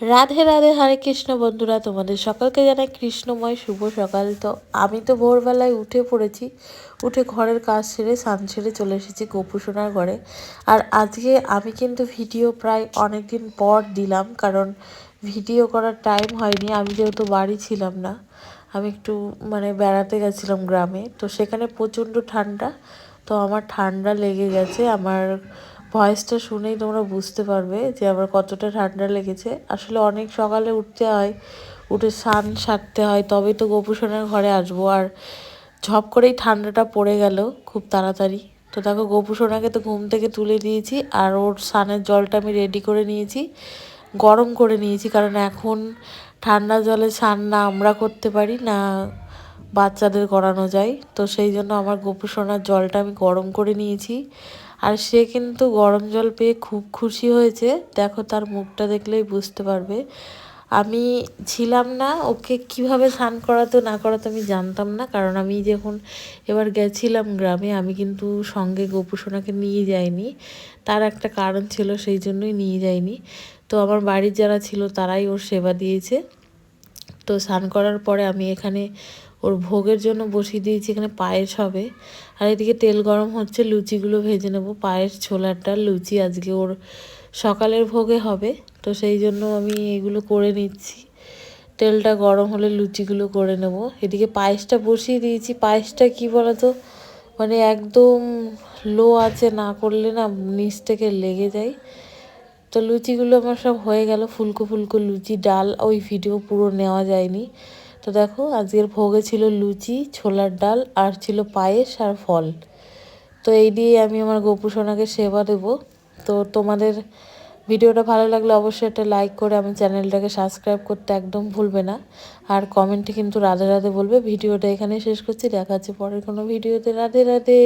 রাধে রাধে হরে কৃষ্ণ বন্ধুরা, তোমাদের সকালকে জানাই কৃষ্ণময় শুভ সকাল। তো আমি তো ভোরবেলায় উঠে পড়েছি, উঠে ঘরের কাজ সেরে স্নান ছেড়ে চলে এসেছি গোপুসোনার ঘরে। আর আজকে আমি কিন্তু ভিডিও প্রায় অনেক দিন পর দিলাম, কারণ ভিডিও করার টাইম হয়নি, আমি যেহেতু বাড়ি ছিলাম না, আমি একটু মানে বেড়াতে গেছিলাম গ্রামে। তো সেখানে প্রচণ্ড ঠান্ডা, তো আমার ঠান্ডা লেগে গেছে, আমার ভয়েসটা শুনেই তোমরা বুঝতে পারবে যে আমার কতটা ঠান্ডা লেগেছে। আসলে অনেক সকালে উঠতে হয়, উঠে স্নান সারতে হয়, তবেই তো গোপুসোনার ঘরে আসব। আর ঝপ করেই ঠান্ডাটা পড়ে গেল খুব তাড়াতাড়ি। তো দেখো, গোপুসোনাকে তো ঘুম থেকে তুলে দিয়েছি আর ওর স্নানের জলটা আমি রেডি করে নিয়েছি, গরম করে নিয়েছি। কারণ এখন ঠান্ডা জলে স্নান না আমরা করতে পারি, না বাচ্চাদের করানো যায়। তো সেই জন্য আমার গোপুসোনার জলটা আমি গরম করে নিয়েছি। আর সে কিন্তু গরম জল পেয়ে খুব খুশি হয়েছে। দেখো তার মুখটা দেখলেই বুঝতে পারবে। আমি ছিলাম না, ওকে কীভাবে স্নান করাতো না করাতো আমি জানতাম না, কারণ আমি যখন এবার গেছিলাম গ্রামে, আমি কিন্তু সঙ্গে গোপুসোনাকে নিয়ে যাইনি। তার একটা কারণ ছিল, সেই জন্যই নিয়ে যাইনি। তো আমার বাড়ির যারা ছিল, তারাই ওর সেবা দিয়েছে। তো স্নান করার পরে আমি এখানে ওর ভোগের জন্য বসিয়ে দিয়েছি, এখানে পায়েস হবে। আর এদিকে তেল গরম হচ্ছে, লুচিগুলো ভেজে নেব। পায়েস ডাল, লুচি আজকে ওর সকালের ভোগে হবে। তো সেই জন্য আমি এগুলো করে নিচ্ছি। তেলটা গরম হলে লুচিগুলো করে নেব। এদিকে পায়েসটা বসিয়ে দিয়েছি। পায়েসটা কি বলতো? মানে একদম লো আছে, না করলে না নিচ থেকে লেগে যায়। তো লুচিগুলো আমার সব হয়ে গেল। ফুলকো ফুলকো লুচি, ডাল, ওই ভিডিও পুরো নেওয়া যায়নি। তো দেখো, আজকের ভোগে ছিল লুচি, ছোলার ডাল আর ছিল পায়েস আর ফল। তো এই দিয়ে আমি আমার গোপু সোনাকে সেবা দেব। তো তোমাদের ভিডিওটা ভালো লাগলে অবশ্যই একটা লাইক করে আমি চ্যানেলটাকে সাবস্ক্রাইব করতে একদম ভুলবে না। আর কমেন্টে কিন্তু রাধে রাধে বলবে। ভিডিওটা এখানে শেষ করছি। দেখা হচ্ছে পরের কোনো ভিডিওতে। রাধে রাধে।